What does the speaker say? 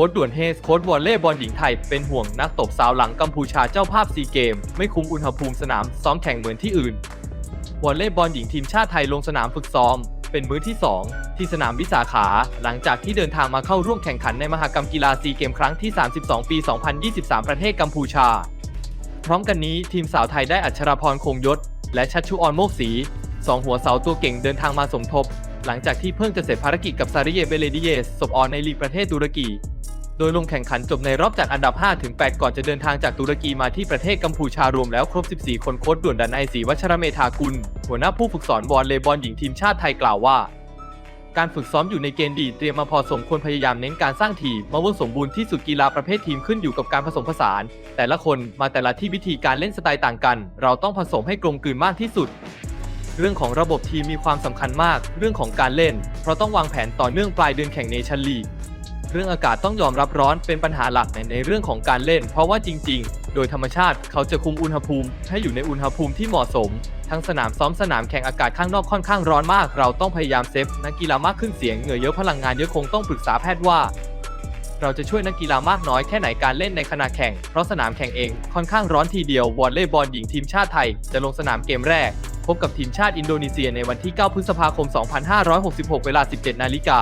ค้ชด่วนเฮสโค้ชวอลเล่บอลหญิงไทยเป็นห่วงนักตบสาวหลังกัมพูชาเจ้าภาพซีเกม ไม่คุมอุณหภูมิสนามซ้อมแข่งเหมือนที่อื่นวอลเลย์บอลหญิงทีมชาติไทยลงสนามฝึกซ้อม เป็นมื้อที่ 2 ที่สนามวิสาขา หลังจากที่เดินทางมาเข้าร่วมแข่งขันในมหกรรมกีฬาซีเกมครั้งที่ 32 ปี 2023 ประเทศกัมพูชา พร้อมกันนี้ทีมสาวไทยได้อัชราพรคงยศ และชัชชุออนโมกศรีสองหัวเสาตัวเก่งเดินทางมาสมทบ หลังจากที่เพิ่งจะเสร็จภารกิจกับซาริเยเบเลดิเยสศพออนในลีกประเทศตุรกี โดยลงแข่งขันจบในรอบจัดอันดับ5-8ก่อนจะเดินทางจากตุรกีมาที่ประเทศกัมพูชารวมแล้วครบ 14 คนโค้ชด่วนดันไอศรีวัชรเมธากุล หัวหน้าผู้ฝึกสอนวอลเลย์บอลหญิงทีมชาติไทยกล่าวว่า การฝึกซ้อมอยู่ในเกณฑ์ดีเตรียมมาพอสมควรพยายามเน้นการสร้างทีมมาเวิร์สมบูรณ์ที่สุดกีฬาประเภททีมขึ้นอยู่กับการผสมผสาน แต่ละคนมาแต่ละที่วิธีการเล่นสไตล์ต่างกัน เราต้องผสมให้กลมกลืนมากที่สุด เรื่องของระบบทีมมีความสำคัญมาก เรื่องของการเล่น เพราะต้องวางแผนต่อเนื่องปลายเดือนแข่งเนชั่นลีกเรื่องอากาศต้องยอมรับร้อนเป็นปัญหาหลักในในเรื่องของการเล่น เพราะว่าจริง ๆ โดยธรรมชาติเขาจะคุมอุณหภูมิ ให้อยู่ในอุณหภูมิที่เหมาะสม ทั้งสนามซ้อมสนามแข่งอากาศข้างนอกค่อนข้างร้อนมาก เราต้องพยายามเซฟนักกีฬามากขึ้นเสียงเหงื่อเยอะพลังงานเยอะคงต้องปรึกษาแพทย์ว่า เราจะช่วยนักกีฬามากน้อยแค่ไหนการเล่นในขณะแข่ง เพราะสนามแข่งเองค่อนข้างร้อนทีเดียววอลเลย์บอลหญิงทีมชาติไทย จะลงสนามเกมแรก พบกับทีมชาติอินโดนีเซียในวันที่ 9 พฤษภาคม 2566 เวลา 17 นาฬิกา